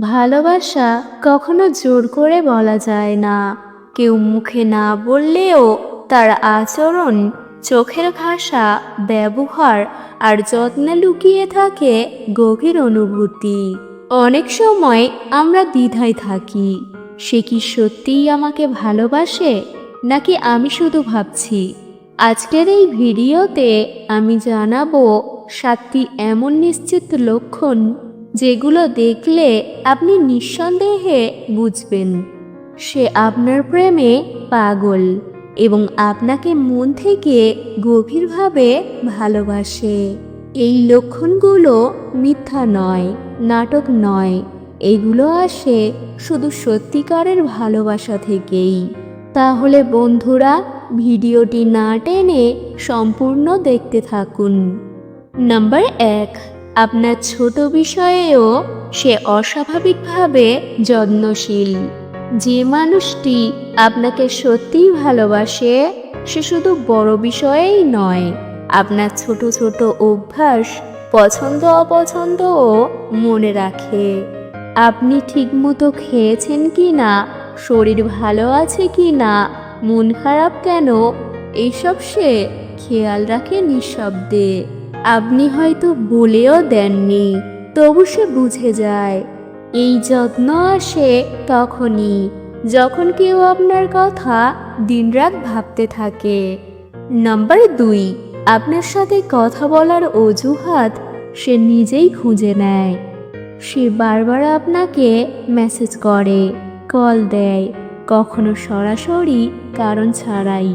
ভালোবাসা কখনো জোর করে বলা যায় না। কেউ মুখে না বললেও তার আচরণ, চোখের ভাষা, ব্যবহার আর যত্নে লুকিয়ে থাকে গভীর অনুভূতি। অনেক সময় আমরা দ্বিধায় থাকি, সে কি সত্যিই আমাকে ভালোবাসে, নাকি আমি শুধু ভাবছি, আজকের এই ভিডিওতে আমি জানাব সাতটি এমন নিশ্চিত লক্ষণ যেগুলো দেখলে আপনি নিঃসন্দেহে বুঝবেন। সে আপনার প্রেমে পাগল এবং আপনাকে মন থেকে গভীরভাবে ভালোবাসে। এই লক্ষণগুলো মিথ্যা নয়, নাটক নয়। এগুলো আসে শুধু সত্যিকারের ভালোবাসা থেকেই। তাহলে বন্ধুরা, ভিডিওটি না টেনে সম্পূর্ণ দেখতে থাকুন। নাম্বার এক। আপনার ছোট বিষয়েও সে অস্বাভাবিকভাবে যত্নশীল। যে মানুষটি আপনাকে সত্যিই ভালোবাসে, সে শুধু বড় বিষয়েই নয়, আপনার ছোট ছোট অভ্যাস পছন্দ অপছন্দও মনে রাখে। আপনি ঠিকমতো খেয়েছেন কি না শরীর ভালো আছে কি না মন খারাপ কেন এইসব সে খেয়াল রাখে নিঃশব্দে। আপনি হয়তো বলেও দেননি, তবু সে বুঝে যায়। এই যত্ন আসে তখনই, যখন কেউ আপনার কথা দিনরাত ভাবতে থাকে। নাম্বার দুই, আপনার সাথে কথা বলার অজুহাত সে নিজেই খুঁজে নেয়। সে বারবার আপনাকে মেসেজ করে কল দেয়, কখনো সরাসরি, কারণ ছাড়াই।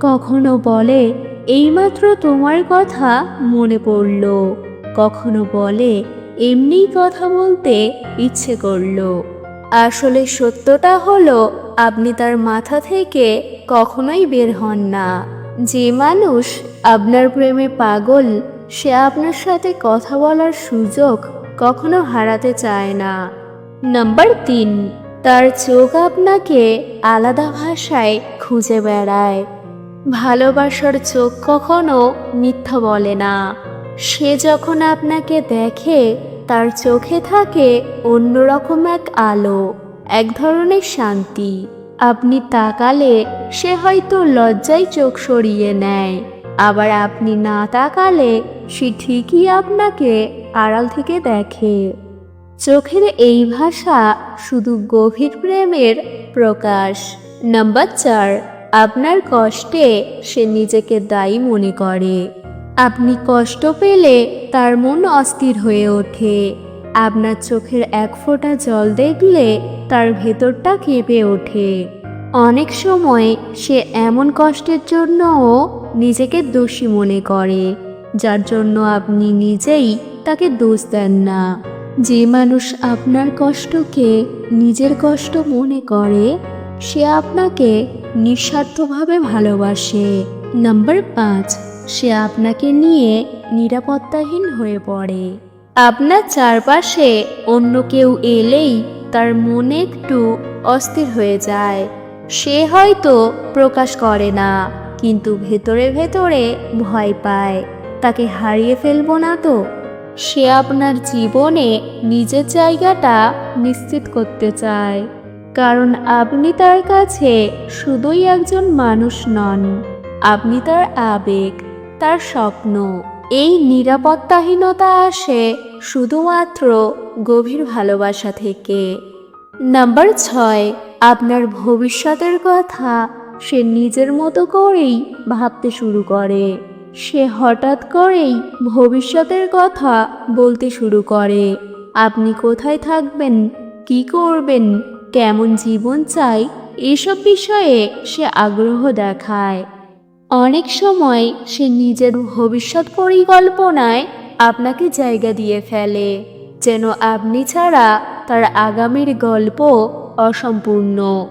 কখনো বলে এইমাত্র তোমার কথা মনে পড়ল। কখনো বলে, এমনিই কথা বলতে ইচ্ছে করল। আসলে সত্যটা হলো, আপনি তার মাথা থেকে কখনোই বের হন না। যে মানুষ আপনার প্রেমে পাগল, সে আপনার সাথে কথা বলার সুযোগ কখনো হারাতে চায় না। নাম্বার তিন, তার চোখ আপনাকে আলাদা ভাষায় খুঁজে বেড়ায়। ভালোবাসার চোখ কখনো মিথ্যা বলে না। সে যখন আপনাকে দেখে, তার চোখে থাকে অন্যরকম এক আলো, এক ধরনের শান্তি। আপনি তাকালে সে হয়তো লজ্জায় চোখ সরিয়ে নেয়, আবার আপনি না তাকালে সে ঠিকই আপনাকে আড়াল থেকে দেখে। চোখের এই ভাষা শুধু গভীর প্রেমের প্রকাশ। নাম্বার চার আপনার কষ্টে সে নিজেকে দায়ী মনে করে। আপনি কষ্ট পেলে তার মন অস্থির হয়ে ওঠে। আপনার চোখের এক ফোঁটা জল দেখলে তার ভেতরটা কেঁপে ওঠে। অনেক সময় সে এমন কষ্টের জন্যও নিজেকে দোষী মনে করে, যার জন্য আপনি নিজেই তাকে দোষ দেন না। যে মানুষ আপনার কষ্টকে নিজের কষ্ট মনে করে সে আপনাকে নিঃস্বার্থভাবে ভালোবাসে। নাম্বার পাঁচ, সে আপনাকে নিয়ে নিরাপত্তাহীন হয়ে পড়ে। আপনার চারপাশে অন্য কেউ এলেই তার মনে একটু অস্থির হয়ে যায়। সে হয়তো প্রকাশ করে না, কিন্তু ভেতরে ভেতরে ভয় পায়। তাকে হারিয়ে ফেলব না তো। সে আপনার জীবনে নিজের জায়গাটা নিশ্চিত করতে চায়। কারণ আপনি তার কাছে শুধুই একজন মানুষ নন। আপনি তার আবেগ, তার স্বপ্ন, এই নিরাপত্তাহীনতা আসে শুধুমাত্র গভীর ভালোবাসা থেকে। নাম্বার ছয়, আপনার ভবিষ্যতের কথা সে নিজের মতো করেই ভাবতে শুরু করে। সে হঠাৎ করেই ভবিষ্যতের কথা বলতে শুরু করে। আপনি কোথায় থাকবেন, কি করবেন কেমন জীবন চাই এসব বিষয়ে সে আগ্রহ দেখায়। অনেক সময় সে নিজের ভবিষ্যৎ পরিকল্পনায় আপনাকে জায়গা দিয়ে ফেলে, যেন আপনি ছাড়া তার আগামীর গল্প অসম্পূর্ণ।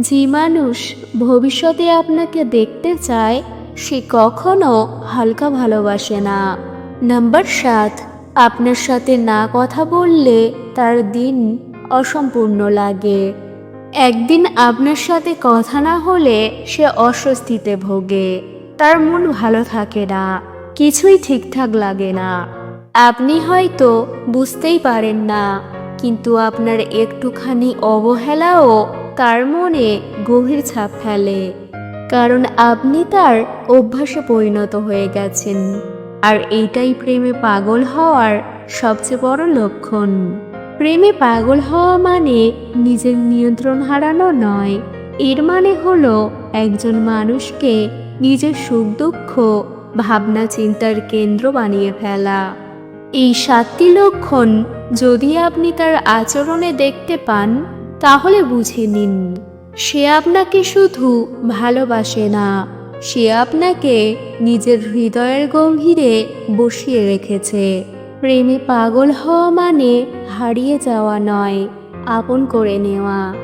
যে মানুষ ভবিষ্যতে আপনাকে দেখতে চায়, সে কখনো হালকা ভালোবাসে না। নাম্বার সাত, আপনার সাথে না কথা বললে তার দিন অসম্পূর্ণ লাগে। একদিন আপনার সাথে কথা না হলে সে অস্বস্তিতে ভোগে। তার মন ভালো থাকে না, কিছুই ঠিকঠাক লাগে না। আপনি হয়তো বুঝতেই পারেন না, কিন্তু আপনার একটুখানি অবহেলাও তার মনে গভীর ছাপ ফেলে, কারণ আপনি তার অভ্যাসে পরিণত হয়ে গেছেন। আর এইটাই প্রেমে পাগল হওয়ার সবচেয়ে বড় লক্ষণ। প্রেমে পাগল হওয়া মানে নিজের নিয়ন্ত্রণ হারানো নয়। এর মানে হলো একজন মানুষকে নিজের সুখ দুঃখ, ভাবনা চিন্তার কেন্দ্র বানিয়ে ফেলা। এই সাতটি লক্ষণ যদি আপনি তার আচরণে দেখতে পান, তাহলে বুঝে নিন, সে আপনাকে শুধু ভালোবাসে না, সে আপনাকে নিজের হৃদয়ের গম্ভীরে বসিয়ে রেখেছে। প্রেমে পাগল হওয়া মানে হারিয়ে যাওয়া নয়, আপন করে নেওয়া।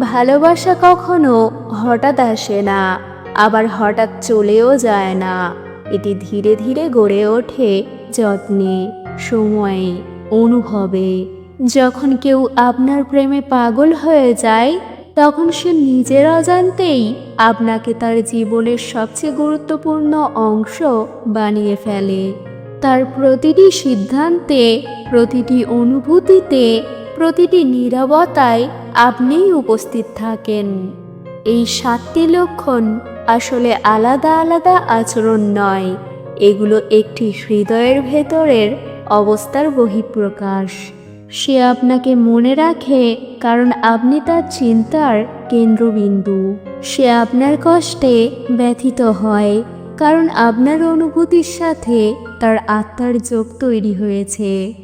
ভালোবাসা কখনো হঠাৎ আসে না, আবার হঠাৎ চলেও যায় না। এটি ধীরে ধীরে গড়ে ওঠে যত্নে, সময়ে, অনুভবে। যখন কেউ আপনার প্রেমে পাগল হয়ে যায়, তখন সে নিজের অজান্তেই আপনাকে তার জীবনের সবচেয়ে গুরুত্বপূর্ণ অংশ বানিয়ে ফেলে। তার প্রতিটি সিদ্ধান্তে, প্রতিটি অনুভূতিতে, প্রতিটি নীরবতায় আপনিই উপস্থিত থাকেন। এই সাতটি লক্ষণ আসলে আলাদা আলাদা আচরণ নয়, এগুলো একটি হৃদয়ের ভেতরের অবস্থার বহিঃপ্রকাশ। সে আপনাকে মনে রাখে কারণ আপনি তার চিন্তার কেন্দ্রবিন্দু। সে আপনার কষ্টে ব্যথিত হয় কারণ আপনার অনুভূতির সাথে তার আত্মার যোগ তৈরি হয়েছে।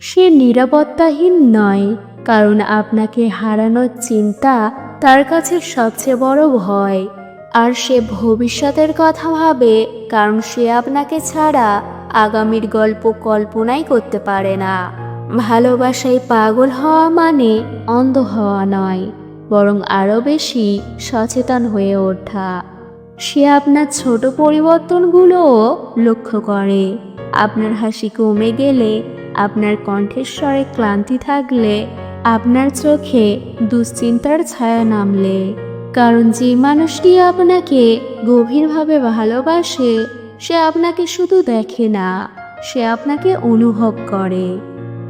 সে নিরাপত্তাহীন নয়, কারণ আপনাকে হারানোর চিন্তা তার কাছে সবচেয়ে বড় ভয়। আর সে ভবিষ্যতের কথা ভাবে, কারণ সে আপনাকে ছাড়া আগামীর গল্প কল্পনাই করতে পারে না। ভালোবাসায় পাগল হওয়া মানে অন্ধ হওয়া নয়, বরং আরও বেশি সচেতন হয়ে ওঠা। সে আপনার ছোট পরিবর্তনগুলোও লক্ষ্য করে। আপনার হাসি কমে গেলে, আপনার কণ্ঠেশ্বরে ক্লান্তি থাকলে, আপনার চোখে দুশ্চিন্তার ছায়া নামলে। কারণ যে মানুষটি আপনাকে গভীরভাবে ভালোবাসে, সে আপনাকে শুধু দেখে না, সে আপনাকে অনুভব করে।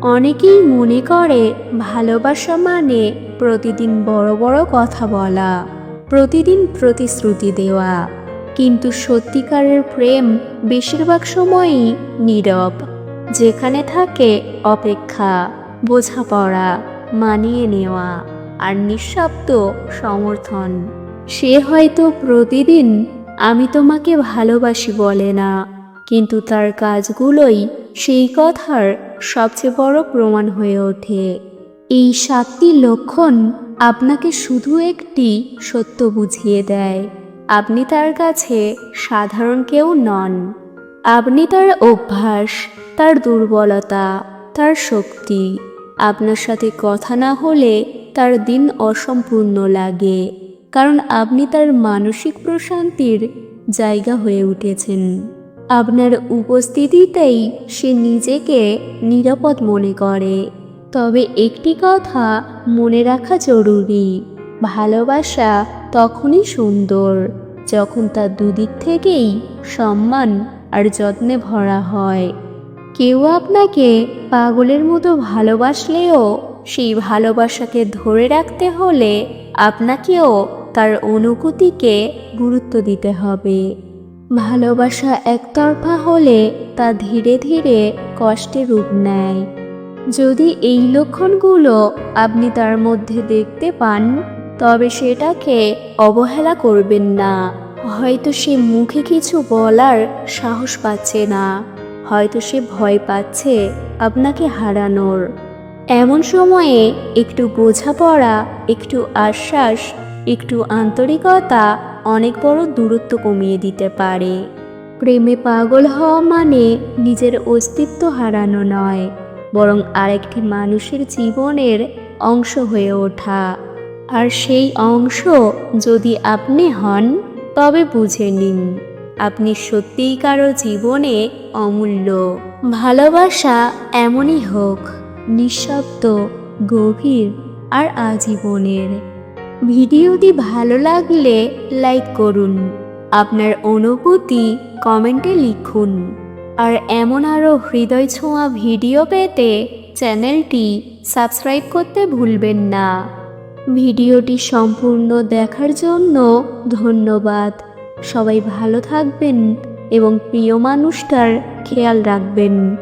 অনেকেই মনে করে, ভালোবাসা মানে প্রতিদিন বড় বড় কথা বলা। প্রতিদিন প্রতিশ্রুতি দেওয়া। কিন্তু সত্যিকারের প্রেম বেশিরভাগ সময়ই নীরব, যেখানে থাকে অপেক্ষা, বোঝাপড়া, মানিয়ে নেওয়া আর নিঃশব্দ সমর্থন। সে হয়তো প্রতিদিন, আমি তোমাকে ভালোবাসি বলে না, কিন্তু তার কাজগুলোই সেই কথার সবচেয়ে বড় প্রমাণ হয়ে ওঠে। এই সাতটি লক্ষণ আপনাকে শুধু একটি সত্য বুঝিয়ে দেয়। আপনি তার কাছে সাধারণ কেউ নন। আপনি তার অভ্যাস, তার দুর্বলতা, তার শক্তি। আপনার সাথে কথা না হলে তার দিন অসম্পূর্ণ লাগে, কারণ আপনি তার মানসিক প্রশান্তির জায়গা হয়ে উঠেছেন। আপনার উপস্থিতিতেই সে নিজেকে নিরাপদ মনে করে। তবে একটি কথা মনে রাখা জরুরি। ভালোবাসা তখনই সুন্দর, যখন তা দুদিক থেকেই সম্মান আর যত্নে ভরা হয়। কেউ আপনাকে পাগলের মতো ভালোবাসলেও, সেই ভালোবাসাকে ধরে রাখতে হলে আপনাকেও তার অনুভূতিকে গুরুত্ব দিতে হবে। ভালোবাসা একতরফা হলে তা ধীরে ধীরে কষ্টে রূপ নেয়। যদি এই লক্ষণগুলো আপনি তার মধ্যে দেখতে পান, তবে সেটাকে অবহেলা করবেন না। হয়তো সে মুখে কিছু বলার সাহস পাচ্ছে না। হয়তো সে ভয় পাচ্ছে আপনাকে হারানোর। এমন সময়ে একটু বোঝাপড়া, একটু আশ্বাস, একটু আন্তরিকতা অনেক বড় দূরত্ব কমিয়ে দিতে পারে। প্রেমে পাগল হওয়া মানে নিজের অস্তিত্ব হারানো নয়। বরং আরেকটি মানুষের জীবনের অংশ হয়ে ওঠা। আর সেই অংশ যদি আপনি হন, তবে বুঝে নিন, আপনি সত্যিই কারও জীবনে অমূল্য। ভালোবাসা এমনই হোক, নিঃশব্দ, গভীর আর আজীবনের। ভিডিওটি ভালো লাগলে লাইক করুন। আপনার অনুভূতি কমেন্টে লিখুন। আর এমন আরও হৃদয় ছোঁয়া ভিডিও পেতে চ্যানেলটি সাবস্ক্রাইব করতে ভুলবেন না। ভিডিওটি সম্পূর্ণ দেখার জন্য ধন্যবাদ। সবাই ভালো থাকবেন এবং প্রিয় মানুষটার খেয়াল রাখবেন।